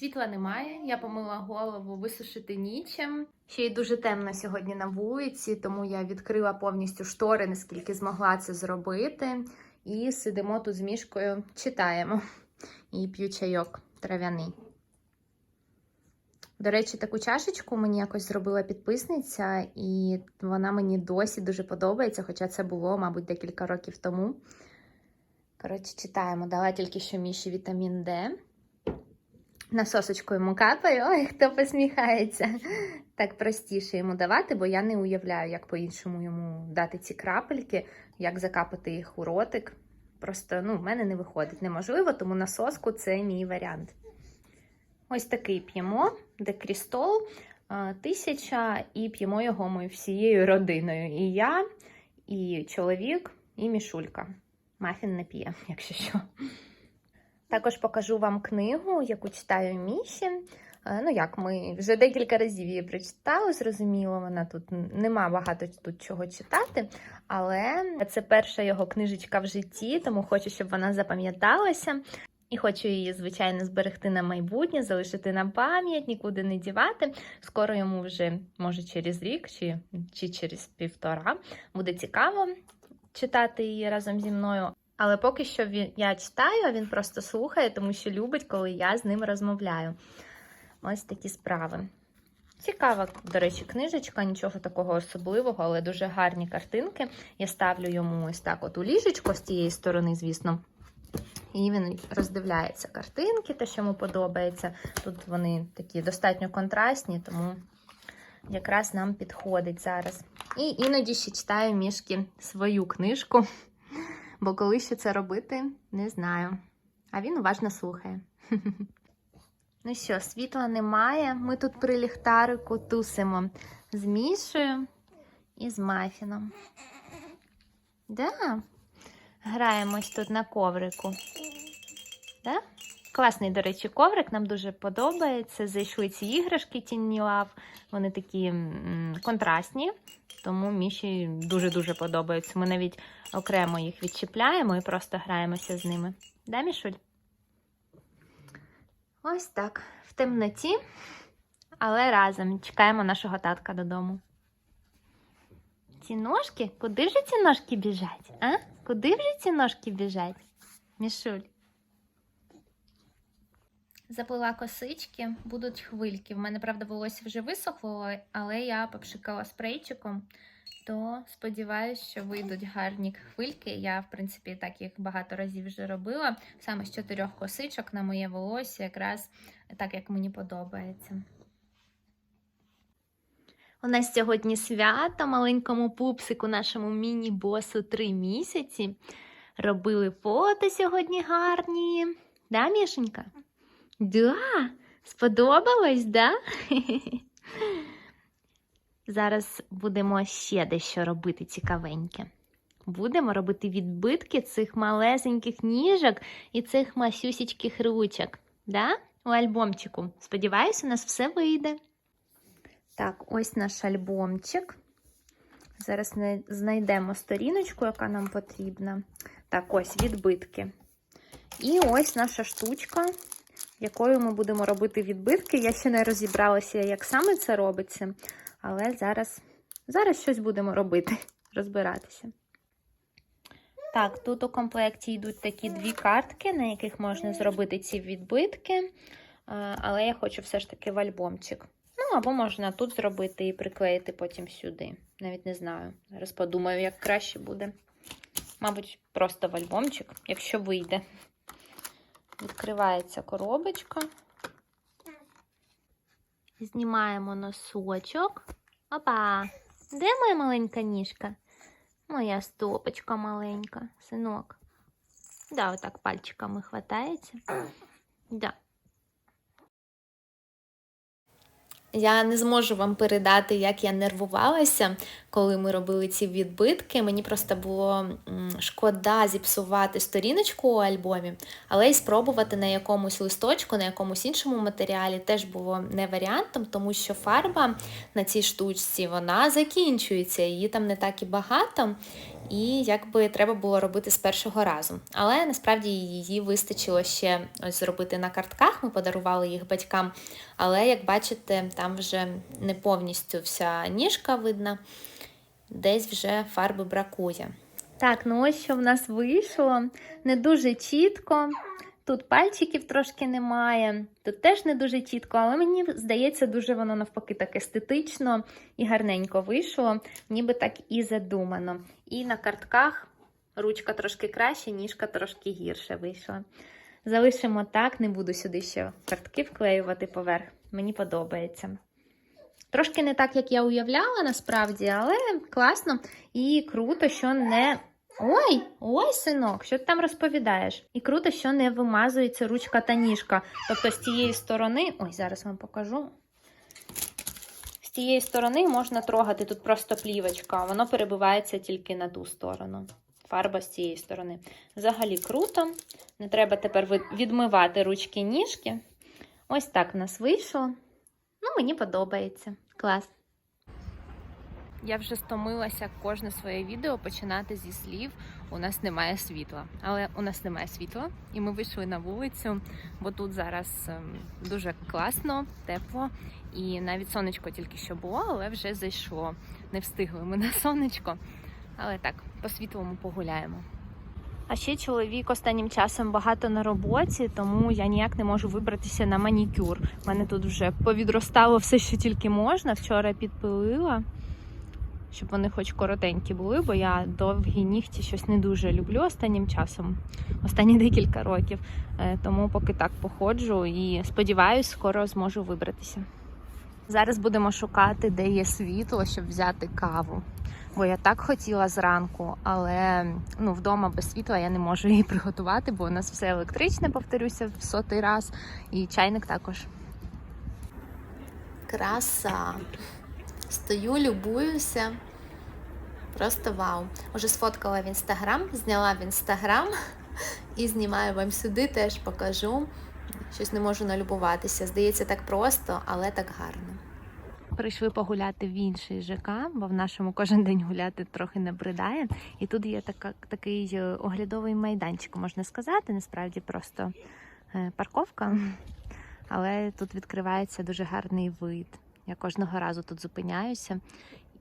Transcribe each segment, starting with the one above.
Світла немає, я помила голову висушити нічим. Ще й дуже темно сьогодні на вулиці, тому я відкрила повністю штори, наскільки змогла це зробити. І сидимо тут з мішкою, читаємо і п'ю чайок трав'яний. До речі, таку чашечку мені якось зробила підписниця, і вона мені досі дуже подобається, хоча це було, мабуть, декілька років тому. Коротше, читаємо. Дала тільки що міші вітамін Д. На сосочку йому капаю. Ой, хто посміхається. Так простіше йому давати, бо я не уявляю, як по-іншому йому дати ці крапельки, як закапати їх у ротик. Просто ну, в мене не виходить. Неможливо, тому на соску це мій варіант. Ось такий п'ємо, де крістол тисяча, і п'ємо його ми всією родиною. І я, і чоловік, і мішулька. Мафін не п'є, якщо що. Також покажу вам книгу, яку читаю Міші. Е, Ну як, ми вже декілька разів її прочитали, зрозуміло, вона тут нема багато тут чого читати, але це перша його книжечка в житті, тому хочу, щоб вона запам'яталася. І хочу її, звичайно, зберегти на майбутнє, залишити на пам'ять, нікуди не дівати. Скоро йому вже, може, через рік чи, чи через півтора буде цікаво читати її разом зі мною. Але поки що він, я читаю, а він просто слухає, тому що любить, коли я з ним розмовляю. Ось такі справи. Цікава, до речі, книжечка, нічого такого особливого, але дуже гарні картинки. Я ставлю йому ось так от у ліжечко з тієї сторони, звісно. І він роздивляється картинки, те, що йому подобається. Тут вони такі достатньо контрастні, тому якраз нам підходить зараз. І іноді ще читаю мішки свою книжку, бо коли ще це робити, не знаю. А він уважно слухає. Ну що, світла немає. Ми тут при ліхтарику тусимо з Мішею і з Мафіном. Да? Граємось тут на коврику. Да? Класний, до речі, коврик, нам дуже подобається. Зайшли ці іграшки Тінні Лав. Вони такі контрастні, тому Міші дуже-дуже подобаються. Ми навіть окремо їх відчіпляємо і просто граємося з ними. Да, Мішуль? Ось так. В темноті, але разом чекаємо нашого татка додому. Ці ножки? Куди вже ці ножки біжать? А? Куди вже ці ножки біжать? Мішуль. Заплила косички, будуть хвильки. В мене, правда, волосся вже висохло, але я попшикала спрейчиком, то сподіваюся, що вийдуть гарні хвильки. Я, в принципі, так їх багато разів вже робила. Саме з чотирьох косичок на моє волосся, якраз так, як мені подобається. У нас сьогодні свято маленькому пупсику, нашому міні-босу три місяці. Робили фото сьогодні гарні. Да, Мішенька? Да, сподобалось, да? Зараз будемо ще дещо робити цікавеньке. Будемо робити відбитки цих малесеньких ніжок і цих масюсічких ручок. Да? У альбомчику. Сподіваюся, у нас все вийде. Так, ось наш альбомчик. Зараз знайдемо сторіночку, яка нам потрібна. Так, ось відбитки. І ось наша штучка, якою ми будемо робити відбитки. Я ще не розібралася, як саме це робиться, але зараз, зараз щось будемо робити, розбиратися. Так, тут у комплекті йдуть такі дві картки, на яких можна зробити ці відбитки, але я хочу все ж таки в альбомчик. Ну, або можна тут зробити і приклеїти потім сюди. Навіть не знаю. Зараз подумаю, як краще буде. Мабуть, просто в альбомчик, якщо вийде. Відкривається коробочка. Знімаємо носочок. Опа! Де моя маленька ніжка? Моя стопочка маленька, синок. Да, отак пальчиками хватається. Да. Я не зможу вам передати, як я нервувалася, коли ми робили ці відбитки. Мені просто було шкода зіпсувати сторіночку у альбомі, але й спробувати на якомусь листочку, на якомусь іншому матеріалі теж було не варіантом, тому що фарба на цій штучці вона закінчується, її там не так і багато. І якби треба було робити з першого разу. Але насправді її вистачило ще ось зробити на картках. Ми подарували їх батькам. Але як бачите, там вже не повністю вся ніжка видна, десь вже фарби бракує. Так, ну ось що в нас вийшло. Не дуже чітко. Тут пальчиків трошки немає, тут теж не дуже чітко, але мені здається, дуже воно навпаки так естетично і гарненько вийшло, ніби так і задумано. І на картках ручка трошки краще, ніжка трошки гірше вийшла. Залишимо так, не буду сюди ще картки вклеювати поверх. Мені подобається. Трошки не так, як я уявляла, насправді, але класно і круто, що не. Ой, ой, синок, що ти там розповідаєш? І круто, що не вимазується ручка та ніжка. Тобто з тієї сторони, ой, зараз вам покажу. З тієї сторони можна трогати, тут просто плівочка, воно перебивається тільки на ту сторону. Фарба з цієї сторони. Взагалі круто. Не треба тепер відмивати ручки ніжки. Ось так в нас вийшло. Ну, мені подобається. Клас. Я вже стомилася кожне своє відео починати зі слів у нас немає світла. Але у нас немає світла, і ми вийшли на вулицю, бо тут зараз ем, дуже класно, тепло, і навіть сонечко тільки що було, але вже зайшло. Не встигли ми на сонечко. Але так, по світлому погуляємо. А ще чоловік останнім часом багато на роботі, тому я ніяк не можу вибратися на манікюр. У мене тут вже повідростало все, що тільки можна. Вчора підпилила щоб вони хоч коротенькі були, бо я довгі нігті щось не дуже люблю останнім часом, останні декілька років. Е, тому поки так походжу і сподіваюсь, скоро зможу вибратися. Зараз будемо шукати, де є світло, щоб взяти каву. Бо я так хотіла зранку, але ну, вдома без світла я не можу її приготувати, бо у нас все електричне, повторюся, в сотий раз, і чайник також. Краса. Стою, любуюся. Просто вау. Уже сфоткала в інстаграм, зняла в інстаграм і знімаю вам сюди, теж покажу. Щось не можу налюбуватися. Здається, так просто, але так гарно. Прийшли погуляти в інший ЖК, бо в нашому кожен день гуляти трохи набридає. І тут є така, такий е, оглядовий майданчик, можна сказати. Насправді просто е, парковка, але тут відкривається дуже гарний вид. Я кожного разу тут зупиняюся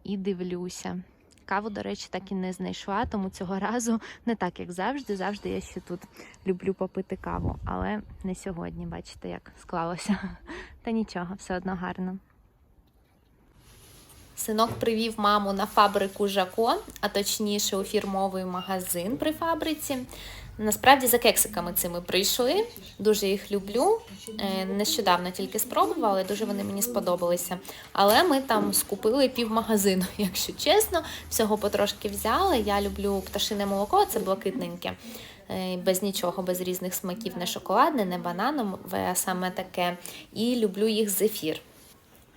і дивлюся. Каву, до речі, так і не знайшла, тому цього разу не так, як завжди. Завжди я ще тут люблю попити каву, але не сьогодні, бачите, як склалося. Та нічого, все одно гарно. Синок привів маму на фабрику Жако, а точніше у фірмовий магазин при фабриці. Насправді за кексиками цими прийшли. Дуже їх люблю. Е, нещодавно тільки спробувала, дуже вони мені сподобалися. Але ми там скупили пів магазину, якщо чесно, всього потрошки взяли. Я люблю пташине молоко, це блакитненьке. Е, без нічого, без різних смаків, не шоколадне, не бананове, а саме таке. І люблю їх зефір.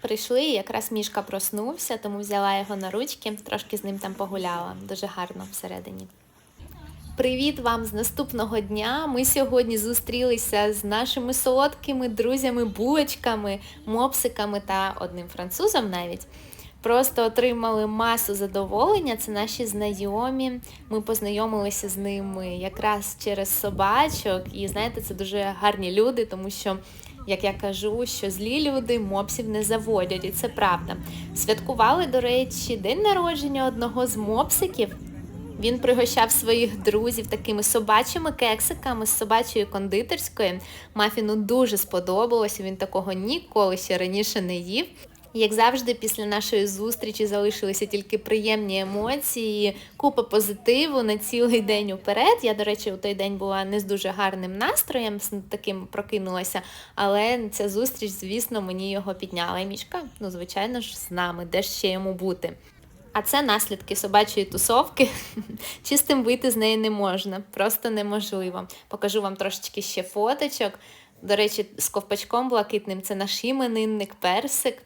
Прийшли, якраз мішка проснувся, тому взяла його на ручки, трошки з ним там погуляла. Дуже гарно всередині. Привіт вам з наступного дня. Ми сьогодні зустрілися з нашими солодкими друзями, булочками, мопсиками та одним французом навіть. Просто отримали масу задоволення. Це наші знайомі. Ми познайомилися з ними якраз через собачок. І знаєте, це дуже гарні люди, тому що, як я кажу, що злі люди мопсів не заводять, і це правда. Святкували, до речі, день народження одного з мопсиків. Він пригощав своїх друзів такими собачими кексиками з собачої кондитерської. Мафіну дуже сподобалося, він такого ніколи ще раніше не їв. Як завжди, після нашої зустрічі залишилися тільки приємні емоції, купа позитиву на цілий день уперед. Я, до речі, у той день була не з дуже гарним настроєм, з таким прокинулася. Але ця зустріч, звісно, мені його підняла. І мішка, ну, звичайно ж, з нами, де ж ще йому бути. А це наслідки собачої тусовки. Чистим вийти з неї не можна, просто неможливо. Покажу вам трошечки ще фоточок. До речі, з ковпачком блакитним це наш іменинник персик.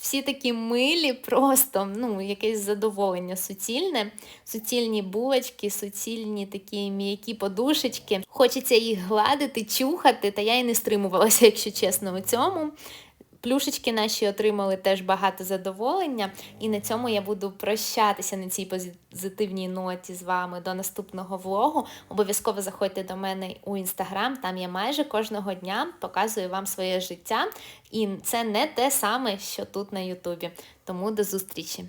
Всі такі милі, просто ну, якесь задоволення суцільне, суцільні булочки, суцільні такі м'які подушечки. Хочеться їх гладити, чухати, та я і не стримувалася, якщо чесно, у цьому. Плюшечки наші отримали теж багато задоволення, і на цьому я буду прощатися на цій позитивній ноті з вами до наступного влогу. Обов'язково заходьте до мене у інстаграм, там я майже кожного дня показую вам своє життя, і це не те саме, що тут на Ютубі. Тому до зустрічі!